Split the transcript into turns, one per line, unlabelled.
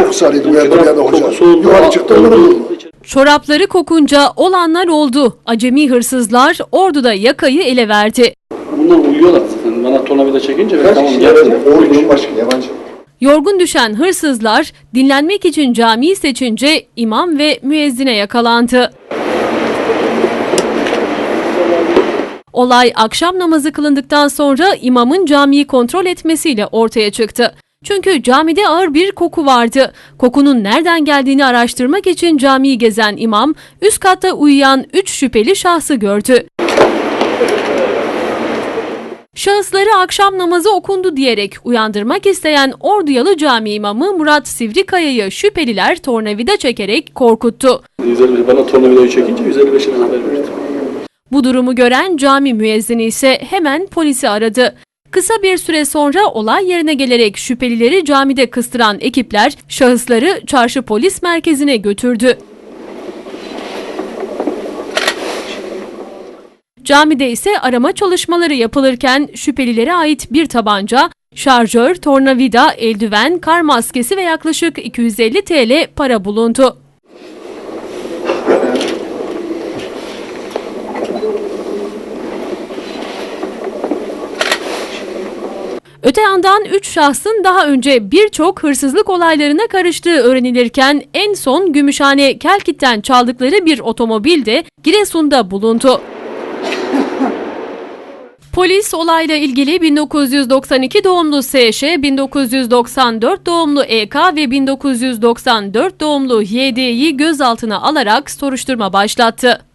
Kokusu yerde bir yerde hoca. Yukarı çıktı onları.
Çorapları kokunca olanlar oldu. Acemi hırsızlar orduda yakayı ele verdi.
Bunlar uyuyorlar zaten. Bana tornavida çekince ben
Kaç
tamam
kişi? Ordunun başı yabancı.
Yorgun düşen hırsızlar dinlenmek için camiyi seçince imam ve müezzine yakalandı. Olay akşam namazı kılındıktan sonra imamın camiyi kontrol etmesiyle ortaya çıktı. Çünkü camide ağır bir koku vardı. Kokunun nereden geldiğini araştırmak için camiyi gezen imam üst katta uyuyan 3 şüpheli şahsı gördü. Şahısları akşam namazı okundu diyerek uyandırmak isteyen Orduyalı Cami imamı Murat Sivrikaya'yı şüpheliler tornavida çekerek korkuttu.
155 bana tornavidayı çekince 155'e haber verdim.
Bu durumu gören cami müezzini ise hemen polisi aradı. Kısa bir süre sonra olay yerine gelerek şüphelileri camide kıstıran ekipler şahısları çarşı polis merkezine götürdü. Camide ise arama çalışmaları yapılırken şüphelilere ait bir tabanca, şarjör, tornavida, eldiven, kar maskesi ve yaklaşık 250 TL para bulundu. Öte yandan 3 şahsın daha önce birçok hırsızlık olaylarına karıştığı öğrenilirken en son Gümüşhane Kelkit'ten çaldıkları bir otomobil de Giresun'da bulundu. Polis olayla ilgili 1992 doğumlu SŞ, 1994 doğumlu EK ve 1994 doğumlu YD'yi gözaltına alarak soruşturma başlattı.